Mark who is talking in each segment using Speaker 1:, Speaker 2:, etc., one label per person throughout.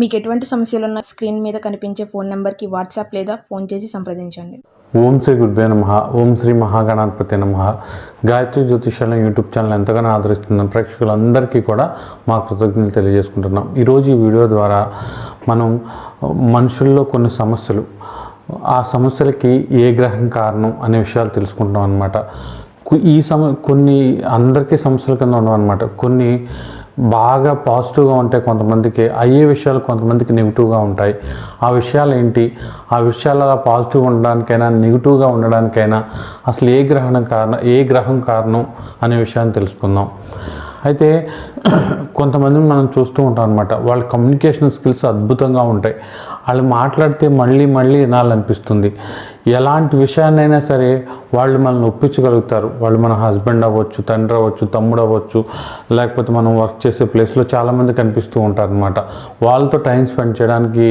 Speaker 1: మీకు ఎటువంటి సమస్యలున్న స్క్రీన్ మీద కనిపించే ఫోన్ నెంబర్కి వాట్సాప్ లేదా ఫోన్ చేసి సంప్రదించండి.
Speaker 2: ఓం శ్రీ గురుభే నమ. ఓం శ్రీ మహాగణాధిపతి నమ. గాయత్రి జ్యోతిషాలయం యూట్యూబ్ ఛానల్ ఎంతగానో ఆదరిస్తున్న ప్రేక్షకులందరికీ కూడా మా కృతజ్ఞతలు తెలియజేసుకుంటున్నాం. ఈరోజు ఈ వీడియో ద్వారా మనం మనుషుల్లో కొన్ని సమస్యలు ఆ సమస్యలకి ఏ గ్రహం కారణం అనే విషయాలు తెలుసుకుంటాం అనమాట ఈ సమ కొన్ని అందరికీ సమస్యల కింద ఉండవు అనమాట కొన్ని బాగా పాజిటివ్గా ఉంటాయి కొంతమందికి అయ్యే విషయాలు కొంతమందికి నెగిటివ్గా ఉంటాయి. ఆ విషయాలు ఏంటి? ఆ విషయాలు అలా పాజిటివ్ ఉండడానికైనా నెగిటివ్గా ఉండడానికైనా అసలు ఏ గ్రహణం కారణం ఏ గ్రహం కారణం అనే విషయాన్ని తెలుసుకుందాం. అయితే కొంతమందిని మనం చూస్తూ ఉంటాం అనమాట వాళ్ళ కమ్యూనికేషన్ స్కిల్స్ అద్భుతంగా ఉంటాయి. వాళ్ళు మాట్లాడితే మళ్ళీ మళ్ళీ వినాలనిపిస్తుంది. ఎలాంటి విషయాన్నైనా సరే వాళ్ళు మనల్ని ఒప్పించగలుగుతారు. వాళ్ళు మన హస్బెండ్ అవ్వచ్చు తండ్రి అవ్వచ్చు తమ్ముడు అవ్వచ్చు లేకపోతే మనం వర్క్ చేసే ప్లేస్లో చాలామంది కనిపిస్తూ ఉంటారు అనమాట వాళ్ళతో టైం స్పెండ్ చేయడానికి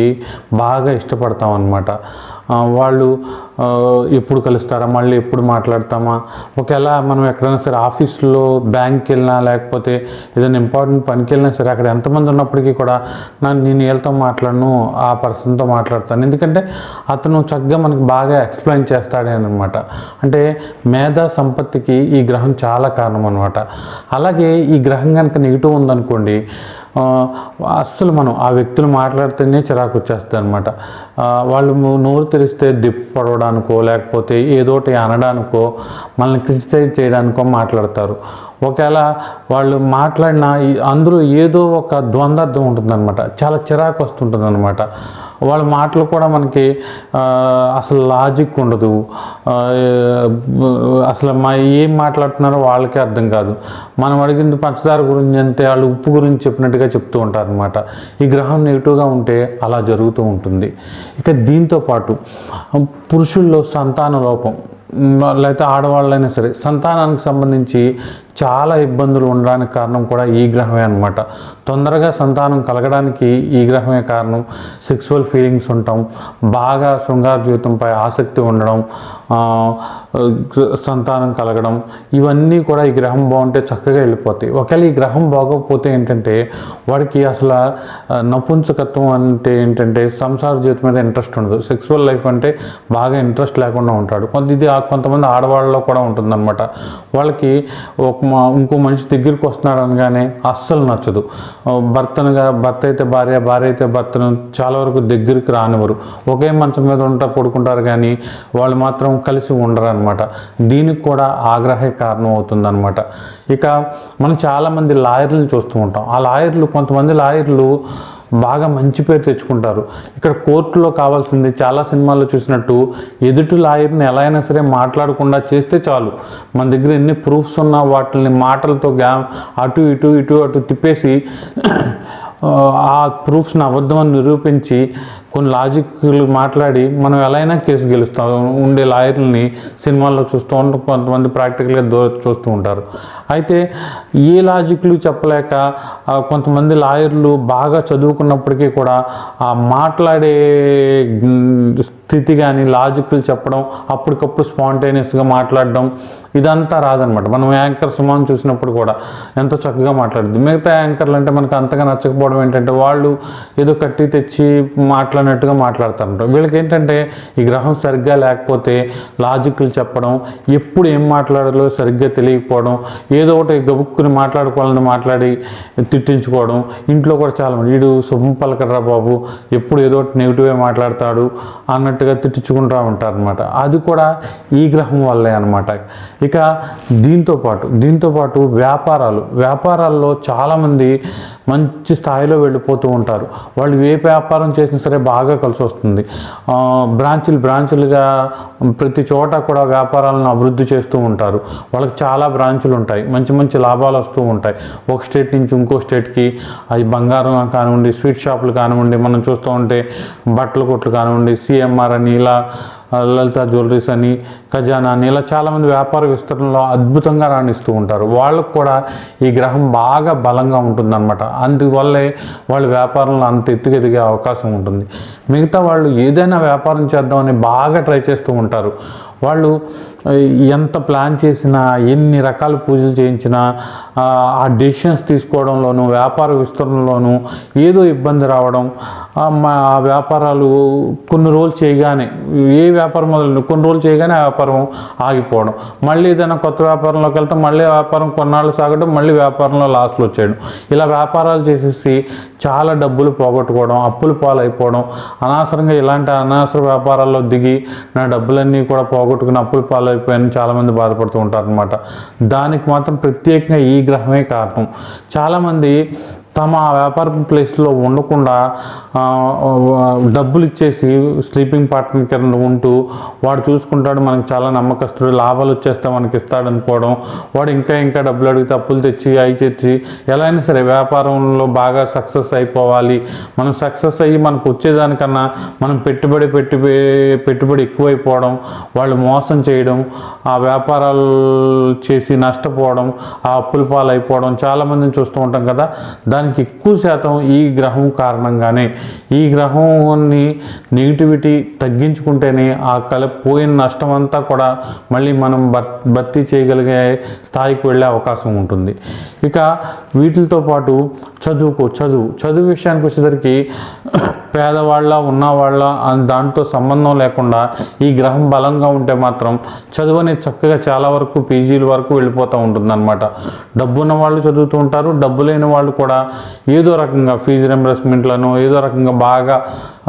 Speaker 2: బాగా ఇష్టపడతాం అనమాట వాళ్ళు ఎప్పుడు కలుస్తారా మళ్ళీ ఎప్పుడు మాట్లాడతామా? ఒకవేళ మనం ఎక్కడైనా సరే ఆఫీస్లో బ్యాంక్కి వెళ్ళినా లేకపోతే ఏదైనా ఇంపార్టెంట్ పనికి వెళ్ళినా సరే అక్కడ ఎంతమంది ఉన్నప్పటికీ కూడా నన్ను నేను వీళ్ళతో మాట్లాడను ఆ పర్సన్ అతనితో మాట్లాడతాను. ఎందుకంటే అతను చక్కగా మనకు బాగా ఎక్స్ప్లెయిన్ చేస్తాడే అనమాట అంటే మేధా సంపత్తికి ఈ గ్రహం చాలా కారణం అనమాట అలాగే ఈ గ్రహం కనుక నెగిటివ్ ఉందనుకోండి అస్సలు మనం ఆ వ్యక్తులు మాట్లాడితేనే చిరాకు వచ్చేస్తుంది అనమాట వాళ్ళు నోరు తెరిస్తే దిప్పు పడవడానికో లేకపోతే ఏదోటి అనడానికో మనల్ని క్రిటిసైజ్ చేయడానికో మాట్లాడతారు. ఒకవేళ వాళ్ళు మాట్లాడిన అందరూ అందులో ఏదో ఒక ద్వంద్వార్థం ఉంటుందన్నమాట. చాలా చిరాకు వస్తుంటుందన్నమాట. వాళ్ళ మాటలు కూడా మనకి అసలు లాజిక్ ఉండదు. అసలు మా ఏం మాట్లాడుతున్నారో వాళ్ళకే అర్థం కాదు. మనం అడిగింది పంచదార గురించి అంతే వాళ్ళు ఉప్పు గురించి చెప్పినట్టుగా చెప్తూ ఉంటారు అనమాట ఈ గ్రహం నెగిటివ్గా ఉంటే అలా జరుగుతూ ఉంటుంది. ఇక దీంతో పాటు పురుషుల్లో సంతాన లోపం లేకపోతే ఆడవాళ్ళైనా సరే సంతానానికి సంబంధించి చాలా ఇబ్బందులు ఉండడానికి కారణం కూడా ఈ గ్రహమే అనమాట తొందరగా సంతానం కలగడానికి ఈ గ్రహమే కారణం. సెక్సువల్ ఫీలింగ్స్ ఉండటం బాగా శృంగార జీవితంపై ఆసక్తి ఉండడం సంతానం కలగడం ఇవన్నీ కూడా ఈ గ్రహం బాగుంటే చక్కగా వెళ్ళిపోతాయి. ఒకవేళ ఈ గ్రహం బాగోకపోతే ఏంటంటే వాడికి అసలు నపుంసకత్వం అంటే ఏంటంటే సంసార జీవితం మీద ఇంట్రెస్ట్ ఉండదు. సెక్సువల్ లైఫ్ అంటే బాగా ఇంట్రెస్ట్ లేకుండా ఉంటాడు. కొంత ఇది కొంతమంది ఆడవాళ్ళలో కూడా ఉంటుందన్నమాట. వాళ్ళకి ఒక మా ఇంకో మనిషి దగ్గరికి వస్తున్నాడు అనగానే అస్సలు నచ్చదు. భర్తనుగా భర్త అయితే భార్య భార్య అయితే భర్తను చాలా వరకు దగ్గరికి రానివ్వరు. ఒకే మంచం మీద ఉంటా పడుకుంటారు కానీ వాళ్ళు మాత్రం కలిసి ఉండరు అనమాట దీనికి కూడా ఆగ్రహే కారణం అవుతుందన్నమాట. ఇక మనం చాలామంది లాయర్లను చూస్తూ ఉంటాం. ఆ లాయర్లు కొంతమంది లాయర్లు బాగా మంచి పేరు తెచ్చుకుంటారు. ఇక్కడ కోర్టులో కావాల్సింది చాలా సినిమాల్లో చూసినట్టు ఎదుటి లాయర్ని ఎలా అయినా సరే మాట్లాడకుండా చేస్తే చాలు. మన దగ్గర ఎన్ని ప్రూఫ్స్ ఉన్నా వాటిని మాటలతో గ్యా అటు ఇటు ఇటు అటు తిప్పేసి ఆ ప్రూఫ్స్ని అబద్ధమని నిరూపించి కొన్ని లాజిక్లు మాట్లాడి మనం ఎలా అయినా కేసు గెలుస్తాం. ఉండే లాయర్లని సినిమాల్లో చూస్తూ ఉంటాం కొంతమంది ప్రాక్టికల్గా దూర చూస్తూ ఉంటారు. అయితే ఏ లాజిక్లు చెప్పలేక కొంతమంది లాయర్లు బాగా చదువుకున్నప్పటికీ కూడా ఆ మాట్లాడే స్థితి కానీ లాజిక్లు చెప్పడం అప్పటికప్పుడు స్పాంటేనియస్గా మాట్లాడడం ఇదంతా రాదనమాట మనం యాంకర్ సుమాన్ చూసినప్పుడు కూడా ఎంతో చక్కగా మాట్లాడుద్ది మిగతా యాంకర్లు అంటే మనకు అంతగా నచ్చకపోవడం ఏంటంటే వాళ్ళు ఏదో కట్టి తెచ్చి మాట్లాడినట్టుగా మాట్లాడుతుంటారు వీళ్ళకి ఏంటంటే ఈ గ్రహం సరిగ్గా లేకపోతే లాజిక్లు చెప్పడం ఎప్పుడు ఏం మాట్లాడాలో సరిగ్గా తెలియకపోవడం ఏదో ఒకటి గబుక్కుని మాట్లాడుకోవాలని మాట్లాడి తిట్టించుకోవడం ఇంట్లో కూడా చాలా వీడు శుభం పలకర్రా బాబు ఎప్పుడు ఏదో ఒకటి నెగిటివే మాట్లాడతాడు అన్నట్టుగా తిట్టించుకుంటూ ఉంటారు అనమాట అది కూడా ఈ గ్రహం వల్లే అనమాట ఇక దీంతో పాటు దీంతో పాటు వ్యాపారాలు. వ్యాపారాల్లో చాలామంది మంచి స్థాయిలో వెళ్ళిపోతూ ఉంటారు. వాళ్ళు ఏ వ్యాపారం చేసినా సరే బాగా కలిసి వస్తుంది. బ్రాంచులు బ్రాంచులుగా ప్రతి చోట కూడా వ్యాపారాలను అభివృద్ధి చేస్తూ ఉంటారు. వాళ్ళకి చాలా బ్రాంచులు ఉంటాయి. మంచి మంచి లాభాలు వస్తూ ఉంటాయి. ఒక స్టేట్ నుంచి ఇంకో స్టేట్కి అది బంగారం కానివ్వండి స్వీట్ షాపులు కానివ్వండి మనం చూస్తూ ఉంటే బట్టల కొట్లు కానివ్వండి సిఎంఆర్ అని ఇలా లలిత జ్యువెలరీస్ అని ఖజానా అని ఇలా చాలామంది వ్యాపార విస్తరణలో అద్భుతంగా రాణిస్తూ ఉంటారు. వాళ్ళకు కూడా ఈ గ్రహం బాగా బలంగా ఉంటుందన్నమాట. అందువల్లే వాళ్ళ వ్యాపారంలో అంత ఎత్తుకెదిగే అవకాశం ఉంటుంది. మిగతా వాళ్ళు ఏదైనా వ్యాపారం చేద్దామని బాగా ట్రై చేస్తూ ఉంటారు. వాళ్ళు ఎంత ప్లాన్ చేసినా ఎన్ని రకాల పూజలు చేయించినా ఆ, డెసిషన్స్ తీసుకోవడంలోనూ వ్యాపార విస్తరణలోనూ ఏదో ఇబ్బంది రావడం ఆ, మా ఆ వ్యాపారాలు కొన్ని రోజులు చేయగానే ఏ వ్యాపారం మొదలు కొన్ని రోజులు చేయగానే ఆ వ్యాపారం ఆగిపోవడం. మళ్ళీ ఏదైనా కొత్త వ్యాపారంలోకి వెళ్తే మళ్ళీ వ్యాపారం కొన్నాళ్ళు సాగడం మళ్ళీ వ్యాపారంలో లాస్లు వచ్చేయడం. ఇలా వ్యాపారాలు చేసేసి చాలా డబ్బులు పోగొట్టుకోవడం అప్పులు పాలైపోవడం అనవసరంగా ఇలాంటి అనవసర వ్యాపారాల్లో దిగి నా డబ్బులన్నీ కూడా పోగొట్టుకుని అప్పులు అయిపోయాను చాలామంది బాధపడుతూ ఉంటారు అనమాట దానికి మాత్రం ప్రత్యేకంగా ఈ గ్రహమే కారణం. చాలామంది తమ ఆ వ్యాపార ప్లేస్లో ఉండకుండా డబ్బులు ఇచ్చేసి స్లీపింగ్ పార్ట్నర్ కింద ఉంటూ వాడు చూసుకుంటాడు మనకి చాలా నమ్మకస్తుడు లాభాలు వచ్చేస్తే మనకి ఇస్తాడు అనుకోవడం వాడు ఇంకా ఇంకా డబ్బులు అడిగితే అప్పులు తెచ్చి అవి తెచ్చి ఎలా అయినా సరే వ్యాపారంలో బాగా సక్సెస్ అయిపోవాలి. మనం సక్సెస్ అయ్యి మనకు వచ్చేదానికన్నా మనం పెట్టుబడి పెట్టి పెట్టుబడి ఎక్కువైపోవడం వాళ్ళు మోసం చేయడం ఆ వ్యాపారాలు చేసి నష్టపోవడం ఆ అప్పుల పాలైపోవడం చాలామందిని చూస్తూ ఉంటాం కదా. దాని శాతానికి ఎక్కువ శాతం ఈ గ్రహం కారణంగానే ఈ గ్రహాన్ని నెగిటివిటీ తగ్గించుకుంటేనే ఆ కల పోయిన నష్టం అంతా కూడా మళ్ళీ మనం భర్తీ చేయగలిగే స్థాయికి వెళ్ళే అవకాశం ఉంటుంది. ఇక వీటితో పాటు చదువుకో చదువు చదువు విషయానికి వచ్చేసరికి పేదవాళ్ళ ఉన్నవాళ్ళ అని దాంతో సంబంధం లేకుండా ఈ గ్రహం బలంగా ఉంటే మాత్రం చదువు అనేది చక్కగా చాలా వరకు పీజీల వరకు వెళ్ళిపోతూ ఉంటుందన్నమాట. డబ్బు ఉన్న వాళ్ళు చదువుతూ ఉంటారు డబ్బు లేని వాళ్ళు కూడా ఏదో రకంగా ఫీజు రింబర్స్మెంట్లను ఏదో రకంగా బాగా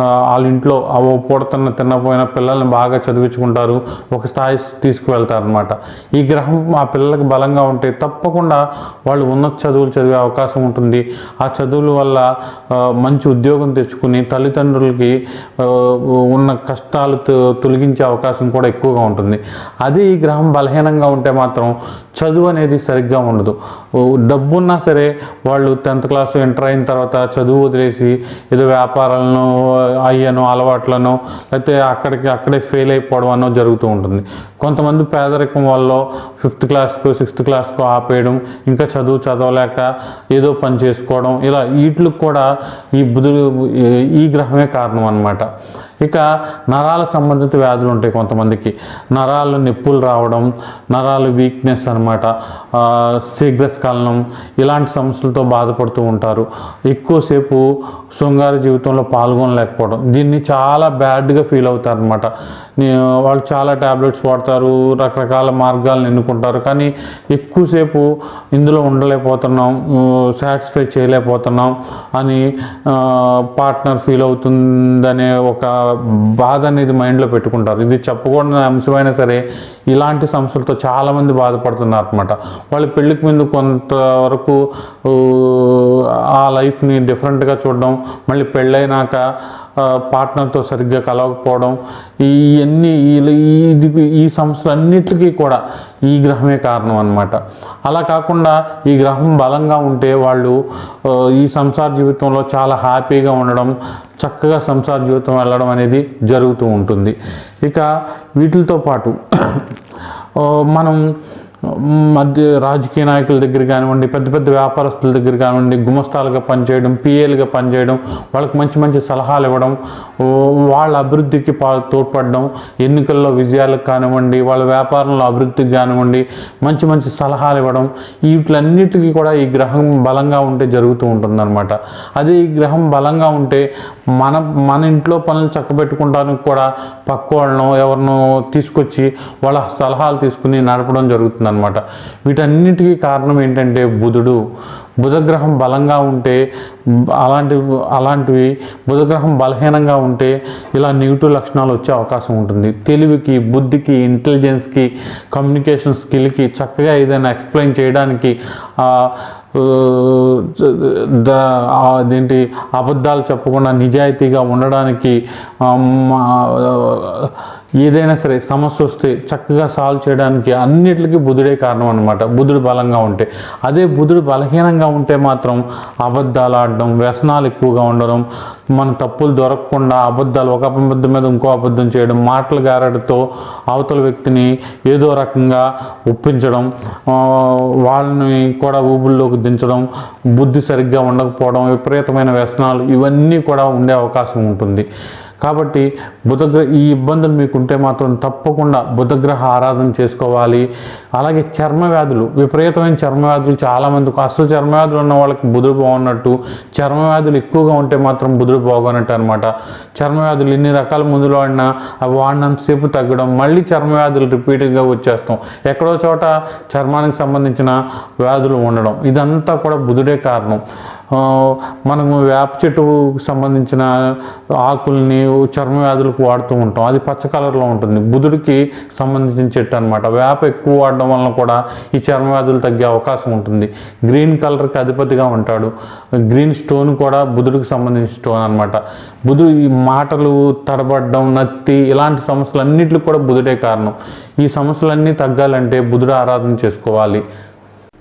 Speaker 2: వాళ్ళ ఇంట్లో అవ పూడతన్న తిన్నపోయిన పిల్లల్ని బాగా చదివించుకుంటారు. ఒక స్థాయి తీసుకువెళ్తారనమాట ఈ గ్రహం ఆ పిల్లలకు బలంగా ఉంటే తప్పకుండా వాళ్ళు ఉన్నత చదువులు చదివే అవకాశం ఉంటుంది. ఆ చదువుల వల్ల మంచి ఉద్యోగం తెచ్చుకుని తల్లిదండ్రులకి ఉన్న కష్టాలు తొ- తొలగించే అవకాశం కూడా ఎక్కువగా ఉంటుంది. అదే ఈ గ్రహం బలహీనంగా ఉంటే మాత్రం చదువు అనేది సరిగ్గా ఉండదు. డబ్బున్నా డబ్బు ఉన్నా సరే వాళ్ళు టెన్త్ క్లాస్ ఎంటర్ అయిన తర్వాత చదువు వదిలేసి ఏదో వ్యాపారాలను అయ్యను అలవాట్లను లేకపోతే అక్కడికి అక్కడే ఫెయిల్ అయిపోవడం అన్నో జరుగుతూ ఉంటుంది. కొంతమంది పేదరికం వల్ల ఫిఫ్త్ క్లాస్కు సిక్స్త్ క్లాస్కు ఆపేయడం ఇంకా చదువు చదవలేక ఏదో పని చేసుకోవడం ఇలా వీటికి కూడా ఈ బుధుడు ఈ- ఈ గ్రహమే కారణం అనమాట ఇక నరాల సంబంధిత వ్యాధులు ఉంటాయి కొంతమందికి. నరాలు నొప్పులు రావడం నరాలు వీక్నెస్ అనమాట శీఘ్రస్ఖలనం ఇలాంటి సమస్యలతో బాధపడుతూ ఉంటారు. ఎక్కువసేపు శృంగార జీవితంలో పాల్గొనలేకపోవడం దీన్ని చాలా బ్యాడ్గా ఫీల్ అవుతారు అనమాట వాళ్ళు చాలా ట్యాబ్లెట్స్ వాడతారు రకరకాల మార్గాలను ఎన్నుకుంటారు. కానీ ఎక్కువసేపు ఇందులో ఉండలేకపోతున్నాం సాటిస్ఫై చేయలేకపోతున్నాం అని పార్ట్నర్ ఫీల్ అవుతుందనే ఒక బాధ అనేది మైండ్లో పెట్టుకుంటారు. ఇది చెప్పకూడని అంశమైనా సరే ఇలాంటి సమస్యలతో చాలామంది బాధపడుతున్నారు అనమాట వాళ్ళ పెళ్ళికి ముందు కొంతవరకు ఆ లైఫ్ని డిఫరెంట్గా చూడడం మళ్ళీ పెళ్ళైనాక పార్ట్నర్తో సరిగ్గా కలవకపోవడం ఇవన్నీ ఇది ఈ సమస్యలన్నిటికీ కూడా ఈ గ్రహమే కారణం అనమాట అలా కాకుండా ఈ గ్రహం బలంగా ఉంటే వాళ్ళు ఈ సంసార జీవితంలో చాలా హ్యాపీగా ఉండడం చక్కగా సంసార జీవితం వెళ్ళడం అనేది జరుగుతూ ఉంటుంది. ఇక వీటితో పాటు మనం మధ్య రాజకీయ నాయకుల దగ్గర కానివ్వండి పెద్ద పెద్ద వ్యాపారస్తుల దగ్గర కానివ్వండి గుమస్తాలుగా పనిచేయడం పిఏలుగా పనిచేయడం వాళ్ళకి మంచి మంచి సలహాలు ఇవ్వడం వాళ్ళ అభివృద్ధికి పా తోడ్పడడం ఎన్నికల్లో విజయాలకు కానివ్వండి వాళ్ళ వ్యాపారంలో అభివృద్ధికి కానివ్వండి మంచి మంచి సలహాలు ఇవ్వడం వీటిలన్నిటికీ కూడా ఈ గ్రహం బలంగా ఉంటే జరుగుతూ ఉంటుందన్నమాట. అదే ఈ గ్రహం బలంగా ఉంటే మన మన ఇంట్లో పనులు చక్కబెట్టుకుంటానికి కూడా పక్క వాళ్ళను ఎవరినో తీసుకొచ్చి వాళ్ళ సలహాలు తీసుకుని నడపడం జరుగుతుందన్నమాట వీటన్నిటికీ కారణం ఏంటంటే బుధుడు. బుధగ్రహం బలంగా ఉంటే అలాంటి అలాంటివి బుధగ్రహం బలహీనంగా ఉంటే ఇలా నెగిటివ్ లక్షణాలు వచ్చే అవకాశం ఉంటుంది. తెలివికి బుద్ధికి ఇంటెలిజెన్స్కి కమ్యూనికేషన్ స్కిల్కి చక్కగా ఏదైనా ఎక్స్ప్లెయిన్ చేయడానికి అదేంటి అబద్ధాలు చెప్పకుండా నిజాయితీగా ఉండడానికి ఏదైనా సరే సమస్య వస్తే చక్కగా సాల్వ్ చేయడానికి అన్నిటికీ బుధుడే కారణం అనమాట బుధుడు బలంగా ఉంటే. అదే బుధుడు బలహీనంగా ఉంటే మాత్రం అబద్ధాలు ఆడడం వ్యసనాలు ఎక్కువగా ఉండడం మన తప్పులు దొరకకుండా అబద్ధాలు ఒక అబద్ధం మీద ఇంకో అబద్ధం చేయడం మాటల గారడితో అవతల వ్యక్తిని ఏదో రకంగా ఒప్పించడం వాళ్ళని కూడా ఊబుల్లోకి దించడం బుద్ధి సరిగ్గా ఉండకపోవడం విపరీతమైన వ్యసనాలు ఇవన్నీ కూడా ఉండే అవకాశం ఉంటుంది. కాబట్టి బుధగ్రహ ఈ ఇబ్బందులు మీకు ఉంటే మాత్రం తప్పకుండా బుధగ్రహ ఆరాధన చేసుకోవాలి. అలాగే చర్మ వ్యాధులు విపరీతమైన చర్మ వ్యాధులు చాలామందికి అసలు చర్మ వ్యాధులు ఉన్న వాళ్ళకి బుధుడు బాగున్నట్టు చర్మ వ్యాధులు ఎక్కువగా ఉంటే మాత్రం బుధుడు బాగున్నట్టు అనమాట చర్మ వ్యాధులు ఎన్ని రకాల మందులు వాడినా అవి వాడినంతసేపు తగ్గడం మళ్ళీ చర్మ వ్యాధులు రిపీట్గా వచ్చేస్తాం. ఎక్కడో చోట చర్మానికి సంబంధించిన వ్యాధులు ఉండడం ఇదంతా కూడా బుధుడే కారణం. మనము వేప చెట్టుకు సంబంధించిన ఆకుల్ని చర్మ వ్యాధులకు వాడుతూ ఉంటాం. అది పచ్చ కలర్లో ఉంటుంది. బుధుడికి సంబంధించిన చెట్టు అనమాట వేప ఎక్కువ వాడడం వలన కూడా ఈ చర్మ వ్యాధులు తగ్గే అవకాశం ఉంటుంది. గ్రీన్ కలర్కి అధిపతిగా ఉంటాడు. గ్రీన్ స్టోన్ కూడా బుధుడికి సంబంధించిన స్టోన్ అనమాట బుధుడు ఈ మాటలు తడబడడం నత్తి ఇలాంటి సమస్యలు అన్నింటికి కూడా బుధుడే కారణం. ఈ సమస్యలన్నీ తగ్గాలంటే బుధుడు ఆరాధన చేసుకోవాలి.